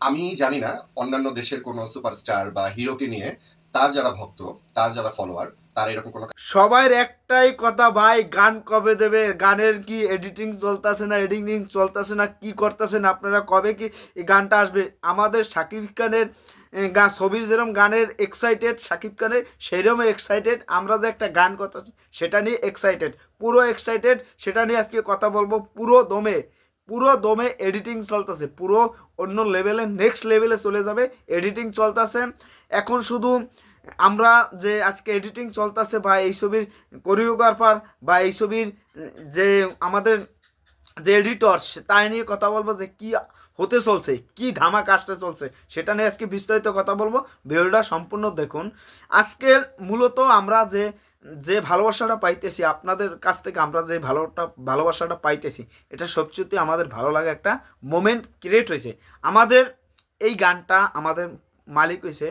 আমি জানি না অন্যান্য দেশের কোনো সুপারস্টার বা হিরোকে নিয়ে তার যারা ভক্ত, তার যারা ফলোয়ার তার এরকম কোনো সবার একটাই কথা, ভাই, গান কবে দেবে? গানের কি এডিটিং চলতেছে না এডিটিং চলতেছে না? কি করতেছেন আপনারা কবে কি এই গানটা আসবে? আমাদের শাকিব খানের গান ছবির যেরকম গানের এক্সাইটেড শাকিব খানের সেইরকম এক্সাইটেড আমরা যে একটা গান করতেছি সেটা নিয়ে এক্সাইটেড পুরো এক্সাইটেড সেটা নিয়ে আজকে কথা বলব পুরো দমে। পুরো দমে এডিটিং চলতেছে, পুরো অন্য লেভেলে নেক্সট লেভেলে চলে যাবে এডিটিং চলতেছে। এখন শুধু আমরা যে আজকে এডিটিং চলতেছে বা এই ছবির কোরিওগ্রাফার বা এই ছবির যে আমাদের যে এডিটর তাই নিয়ে কথা বলব যে কি হতে চলছে, কি ধামা আসতে চলছে, সেটা নিয়ে আজকে বিস্তারিত কথা বলব। ভিডিওটা সম্পূর্ণ দেখুন। আজকে মূলত আমরা যে যে ভালোবাসাটা পাইতেছি, আপনাদের কাছ থেকে আমরা যে ভালোটা, ভালোবাসাটা পাইতেছি, এটা সত্যি আমাদের ভালো লাগে একটা মোমেন্ট ক্রিয়েট হয়েছে। আমাদের এই গানটা আমাদের মালিক হয়েছে,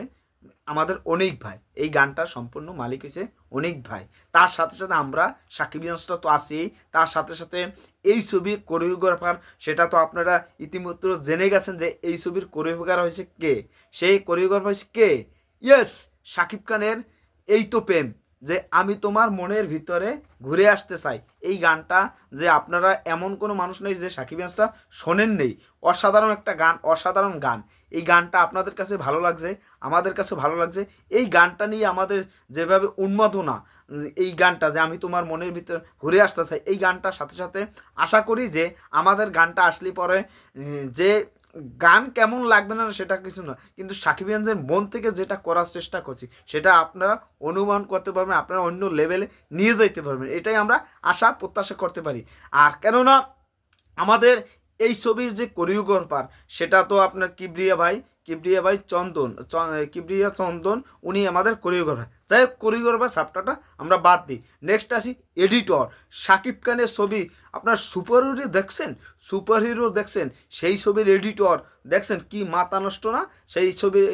আমাদের অনেক ভাই। এই গানটা সম্পূর্ণ মালিক হয়েছে অনেক ভাই। তার সাথে সাথে আমরা সাকিব ইয়ান্সটা তো আছি। তার সাথে সাথে এই ছবির কোরিওগ্রাফার সেটা তো আপনারা ইতিমধ্যে জেনে গেছেন যে এই ছবির কোরিওগ্রাফার হয়েছে কে? সেই কোরিওগ্রাফার হয়েছে কে? ইয়েস সাকিব খানের এই তো প্রেম। যে আমি তোমার মনের ভিতরে ঘুরে আসতে চাই। এই গানটা যে আপনারা এমন কোনো মানুষ নেই যে সাকিব ইয়ান্সটা শোনেন নেই। অসাধারণ একটা গান, অসাধারণ গান। এই গানটা আপনাদের কাছে ভালো লাগছে, আমাদের কাছে ভালো লাগছে। এই গানটা নিয়ে আমাদের যেভাবে উন্মাদনা, এই গানটা যে আমি তোমার মনের ভিতরে ঘুরে আসতে চাই, এই গানটার সাথে সাথে আশা করি যে আমাদের গানটা আসলে পরে, যে গান কেমন লাগবে না সেটা কিছু না। কিন্তু সাকিব ইয়ানদের মন থেকে যেটা করার চেষ্টা করছি, সেটা আপনারা অনুমান করতে পারবেন, আপনারা অন্য লেভেলে নিয়ে যেতে পারবেন। এটাই আমরা আশা, প্রত্যাশা করতে পারি। আর কেননা, আমাদের এই ছবির যে কোরিওগ্রাফার সেটা তো আপনার কিবরিয়া ভাই কিবরিয়া ভাই চন্দন কিবরিয়া চন্দন, উনি আমাদের কোরিওগ্রাফার যাই হোক কোরিওগ্রাফার সাপটাটা আমরা বাদ দিই। নেক্সট আসি এডিটর শাকিব খানের ছবি। আপনার সুপার হিরো দেখছেন? সুপার হিরো দেখছেন? সেই ছবির এডিটর দেখছেন কি মাথা নষ্ট না? সেই ছবির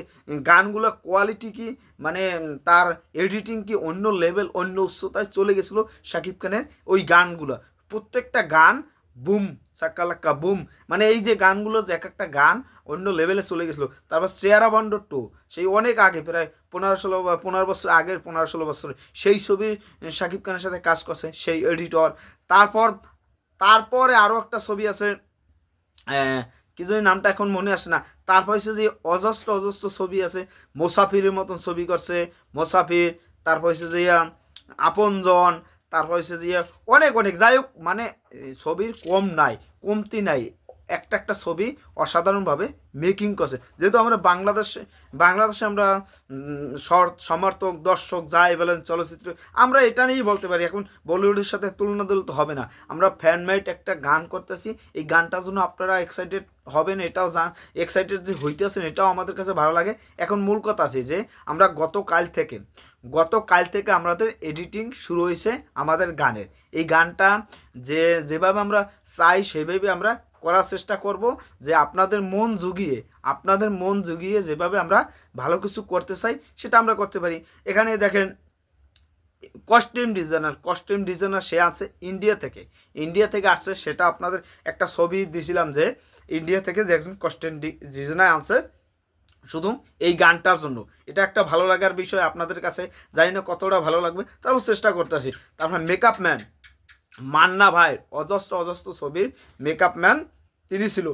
গানগুলো কোয়ালিটি কি? মানে তার এডিটিং কি অন্য লেভেল অন্য উচ্চতায় চলে গেছিল শাকিব খানের ওই গানগুলো। প্রত্যেকটা গান বুম সাক্কালাক্কা বুম মানে এই যে গানগুলো যে এক একটা গান অন্য লেভেলে চলে গেছিল। তারপর চেয়ারা বন্ডর টু, সেই অনেক আগে, প্রায় পনেরো ষোলো পনেরো বছর আগের, পনেরো ষোলো বছর। সেই ছবির শাকিব খানের সাথে কাজ করছে, সেই এডিটর তারপর, তারপরে আরও একটা ছবি আছে কি জানি নামটা এখন মনে আসে না। তারপর হচ্ছে যে অজস্র অজস্র ছবি আছে, মোসাফিরের মতন ছবি করছে, মোসাফির। তারপর হচ্ছে যে আপনজন তারপর হয়েছে যে অনেক অনেক। যাই হোক মানে ছবির কম নাই কমতি নাই। একটা একটা ছবি অসাধারণভাবে মেকিং করছে। যেহেতু আমরা বাংলাদেশে বাংলাদেশে আমরা সমর্থক, দর্শক যাই বলেন চলচ্চিত্র, আমরা এটা নিয়েই বলতে পারি, এখন বলিউডের সাথে তুলনা তো হবে না। আমরা ফ্যানমেট একটা গান করতেছি, এই গানটার জন্য আপনারা এক্সাইটেড হবেন, এটাও জান এক্সাইটেড যে হইতেছেন, এটাও আমাদের কাছে ভালো লাগে। এখন মূল কথা আছে যে, আমরা গতকাল থেকে গতকাল থেকে আমাদের এডিটিং শুরু হয়েছে আমাদের গানের। এই গানটা যে, যেভাবে আমরা চাই, সেভাবে আমরা করার চেষ্টা করব যে আপনাদের মন জুগিয়ে, আপনাদের মন জুগিয়ে যেভাবে আমরা ভালো কিছু করতে চাই, সেটা আমরা করতে পারি। এখানে দেখেন কস্টিউম ডিজাইনার কস্টিউম ডিজাইনার সে আছে ইন্ডিয়া থেকে। ইন্ডিয়া থেকে আসছে, সেটা আপনাদের একটা ছবি দিয়েছিলাম যে ইন্ডিয়া থেকে যে একজন কস্টিউম ডিজাইনার আছে শুধু এই গানটার জন্য। এটা একটা ভালো লাগার বিষয়, আপনাদের কাছে জানি না কতটা ভালো লাগবে, তারপর চেষ্টা করতেছি। তারপর মেকআপ ম্যান মান্না ভাই, অজস্র অজস্র ছবির মেকআপ ম্যান তিনি ছিল।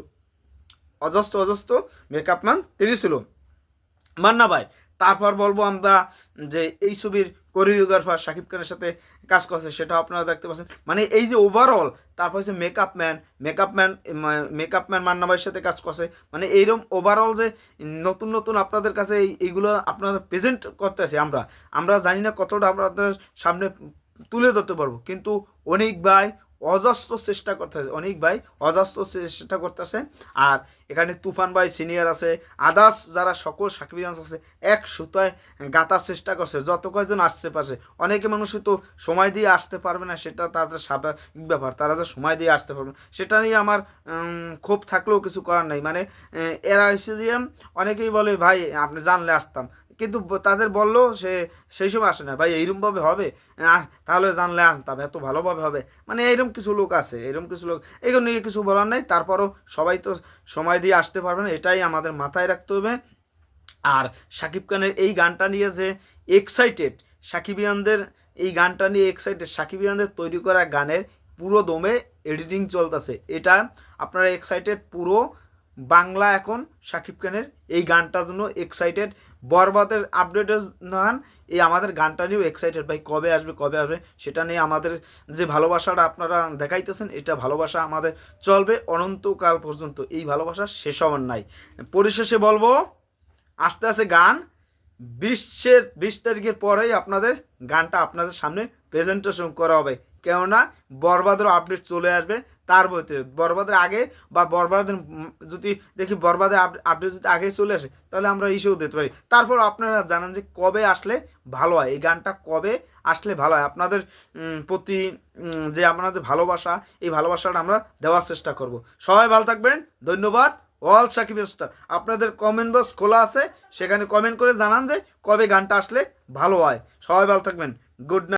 অজস্র অজস্র মেকআপ ম্যান তিনি ছিল। মান্না ভাই, তারপর বলব আমরা যে এই ছবির কোরিওগ্রাফার শাকিব খানের সাথে কাজ করছে সেটা আপনারা দেখতে পাচ্ছেন। মানে এই যে ওভারঅল তারপর হচ্ছে makeup man makeup man makeup man Manna ভাইয়ের সাথে কাজ করছে। মানে এইরকম ওভারঅল যে নতুন নতুন আপনাদের কাছে এই, এইগুলো আপনারা প্রেজেন্ট করতেছি আমরা। আমরা জানি না কতটা আপনাদের সামনে তুলে ধরতে পারব। কিন্তু অনেক ভাই অজস্র চেষ্টা করতেছে, অনেক ভাই অজস্র চেষ্টা করতেছে। আর এখানে তুফান ভাই সিনিয়র আছে আদার্স যারা সকল সাকিবিয়ান্স আছে এক সুতায় গাতার চেষ্টা করছে, যত কয়জন আসতে পারছে অনেকে মানুষ তো সময় দিয়ে আসতে পারবে না, সেটা তাদের স্বাভাবিক ব্যাপার। তারা যে সময় দিয়ে আসতে পারবে সেটা নিয়ে আমার ক্ষোভ থাকলেও কিছু করার নাই। মানে এরা এসে দিয়ে অনেকেই বলে, ভাই, আপনি জানলে আসতাম। কিন্তু তাদের বলল সে সেই সময় আসে না। ভাই এইরকমভাবে হবে? তাহলে জানলে আসতাম এত ভালোভাবে হবে। মানে এইরকম কিছু লোক আছে এরকম কিছু লোক। এগুলো নিয়ে কিছু বলার নাই। তারপরও সবাই তো সময় দিয়ে আসতে পারবে না। এটাই আমাদের মাথায় রাখতে হবে। আর সাকিব খানের এই গানটা নিয়ে যে এক্সাইটেড সাকিবিয়ানদের এই গানটা নিয়ে এক্সাইটেড সাকিবিয়ানদের তৈরি করা গানের পুরো দমে এডিটিং চলতেছে। এটা আপনারা এক্সাইটেড পুরো বাংলা এখন সাকিব খানের এই গানটার জন্য এক্সাইটেড বরবাদের আপডেটের নান, এই আমাদের গানটা নিয়েও এক্সাইটেড ভাই, কবে আসবে কবে আসবে, সেটা নিয়ে আমাদের যে ভালোবাসাটা আপনারা দেখাইতেছেন, এটা ভালোবাসা আমাদের চলবে অনন্তকাল পর্যন্ত। এই ভালোবাসা শেষ হওয়ার নাই। পরিশেষে বলব, আস্তে আস্তে গান, বিশের, বিশ তারিখের পরেই আপনাদের গানটা আপনাদের সামনে প্রেজেন্টেশন করা হবে। কেননা বরবাদেরও আপডেট চলে আসবে তার ভিতরে বরবাদের আগে বা বরবাদের যদি দেখি বরবাদের আপডেট যদি আগে চলে আসে, তাহলে আমরা ইস্যু দিতে পারি। তারপর আপনারা জানেন যে কবে আসলে ভালো হয়, এই গানটা কবে আসলে ভালো হয়? আপনাদের প্রতি যে আপনাদের ভালোবাসা, এই ভালোবাসাটা আমরা দেওয়ার চেষ্টা করব। সবাই ভালো থাকবেন, ধন্যবাদ। অল সাকিব স্টার আপনাদের কমেন্ট বক্স খোলা আছে, সেখানে কমেন্ট করে জানান যে কবে গানটা আসলে ভালো হয়। সবাই ভালো থাকবেন। Good night